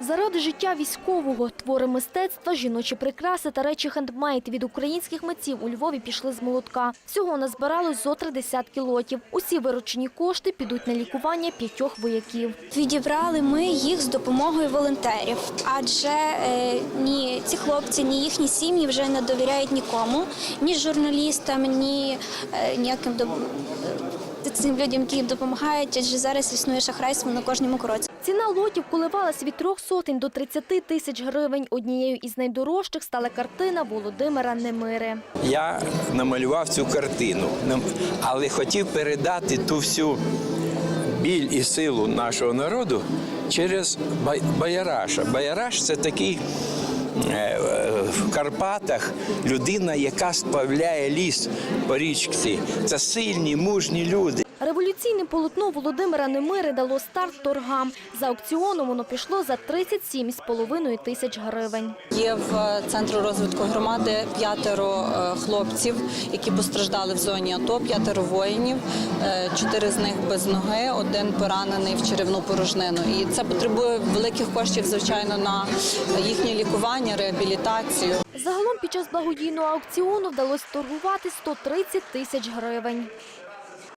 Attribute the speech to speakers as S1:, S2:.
S1: Заради життя військового твори мистецтва, жіночі прикраси та речі хендмейд від українських митців у Львові пішли з молотка. Всього назбиралось зо три десятки лотів. Усі виручені кошти підуть на лікування п'ятьох вояків.
S2: Відібрали ми їх з допомогою волонтерів, адже е, ні ці хлопці, ні їхні сім'ї вже не довіряють нікому, ні журналістам, ні е, ніяким до- е, цим людям, які їм допомагають, адже зараз існує шахрайство на кожному кроці.
S1: Ціна лотів коливалась від трьох сотень до 30 тисяч гривень. Однією із найдорожчих стала картина Володимира Немири.
S3: Я намалював цю картину, але хотів передати ту всю біль і силу нашого народу через Баяраша. Баяраш це такий е, в Карпатах людина, яка сплавляє ліс по річці. Це сильні, мужні люди.
S1: Революційне полотно Володимира Немири дало старт торгам. За аукціоном воно пішло за 37,5 тисяч гривень.
S4: Є в центру розвитку громади п'ятеро е, хлопців, які постраждали в зоні АТО, п'ятеро воїнів. Е, Чотири з них без ноги, один поранений в черевну порожнину. І це потребує великих коштів, звичайно, на їхнє лікування, реабілітацію.
S1: Загалом під час благодійного аукціону вдалося торгувати 130 тисяч гривень.